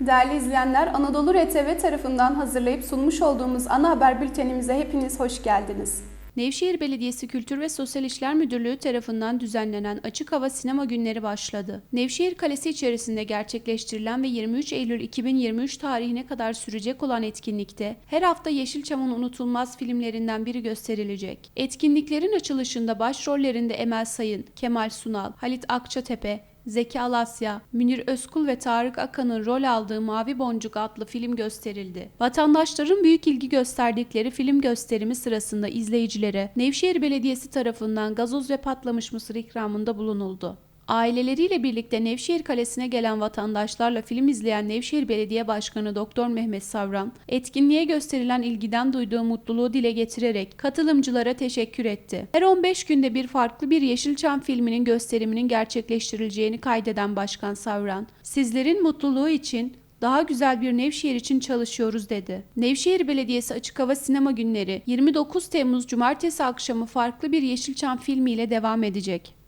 Değerli izleyenler, Anadolu RTV tarafından hazırlayıp sunmuş olduğumuz ana haber bültenimize hepiniz hoş geldiniz. Nevşehir Belediyesi Kültür ve Sosyal İşler Müdürlüğü tarafından düzenlenen Açık Hava Sinema Günleri başladı. Nevşehir Kalesi içerisinde gerçekleştirilen ve 23 Eylül 2023 tarihine kadar sürecek olan etkinlikte her hafta Yeşilçam'ın unutulmaz filmlerinden biri gösterilecek. Etkinliklerin açılışında başrollerinde Emel Sayın, Kemal Sunal, Halit Akçatepe, Zeki Alasya, Münir Özkul ve Tarık Akan'ın rol aldığı Mavi Boncuk adlı film gösterildi. Vatandaşların büyük ilgi gösterdikleri film gösterimi sırasında izleyicilere Nevşehir Belediyesi tarafından gazoz ve patlamış mısır ikramında bulunuldu. Aileleriyle birlikte Nevşehir Kalesi'ne gelen vatandaşlarla film izleyen Nevşehir Belediye Başkanı Doktor Mehmet Savran, etkinliğe gösterilen ilgiden duyduğu mutluluğu dile getirerek katılımcılara teşekkür etti. Her 15 günde bir farklı bir Yeşilçam filminin gösteriminin gerçekleştirileceğini kaydeden Başkan Savran, sizlerin mutluluğu için daha güzel bir Nevşehir için çalışıyoruz dedi. Nevşehir Belediyesi Açık Hava Sinema Günleri 29 Temmuz Cumartesi akşamı farklı bir Yeşilçam filmiyle devam edecek.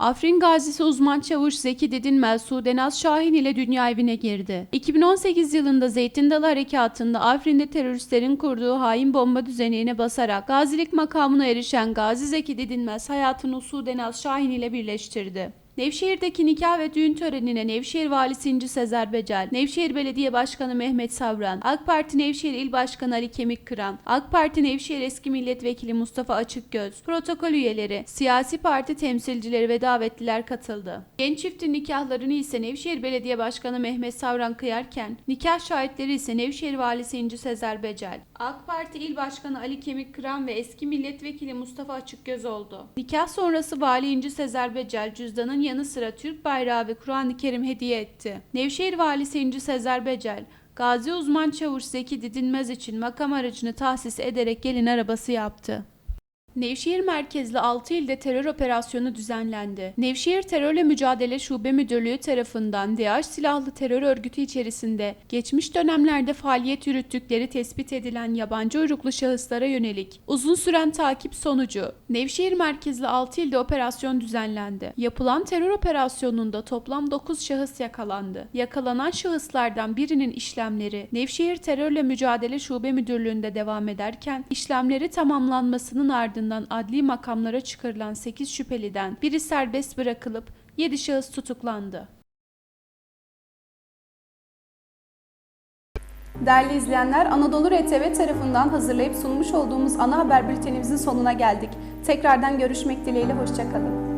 Afrin gazisi uzman çavuş Zeki Didinmez Sudenaz Şahin ile dünya evine girdi. 2018 yılında Zeytin Dalı Harekatı'nda Afrin'de teröristlerin kurduğu hain bomba düzenine basarak gazilik makamına erişen Gazi Zeki Didinmez hayatını Sudenaz Şahin ile birleştirdi. Nevşehir'deki nikah ve düğün törenine Nevşehir Valisi İnci Sezer Becel, Nevşehir Belediye Başkanı Mehmet Savran, AK Parti Nevşehir İl Başkanı Ali Kemikkıran, AK Parti Nevşehir Eski Milletvekili Mustafa Açıkgöz, protokol üyeleri, siyasi parti temsilcileri ve davetliler katıldı. Genç çiftin nikahlarını ise Nevşehir Belediye Başkanı Mehmet Savran kıyarken, nikah şahitleri ise Nevşehir Valisi İnci Sezer Becel, AK Parti İl Başkanı Ali Kemikkıran ve eski milletvekili Mustafa Açıkgöz oldu. Nikah sonrası Vali İnci Sezer Becel cüzdanın yanı sıra Türk bayrağı ve Kur'an-ı Kerim hediye etti. Nevşehir Valisi İnci Sezer Becel, Gazi uzman çavuş Zeki Didinmez için makam aracını tahsis ederek gelin arabası yaptı. Nevşehir merkezli 6 ilde terör operasyonu düzenlendi. Nevşehir Terörle Mücadele Şube Müdürlüğü tarafından DAEŞ silahlı terör örgütü içerisinde geçmiş dönemlerde faaliyet yürüttükleri tespit edilen yabancı uyruklu şahıslara yönelik uzun süren takip sonucu Nevşehir merkezli 6 ilde operasyon düzenlendi. Yapılan terör operasyonunda toplam 9 şahıs yakalandı. Yakalanan şahıslardan birinin işlemleri Nevşehir Terörle Mücadele Şube Müdürlüğü'nde devam ederken işlemleri tamamlanmasının ardından adli makamlara çıkarılan 8 şüpheliden biri serbest bırakılıp 7 şahıs tutuklandı. Değerli izleyenler, Anadolu RTV tarafından hazırlayıp sunmuş olduğumuz ana haber bültenimizin sonuna geldik. Tekrardan görüşmek dileğiyle, hoşçakalın.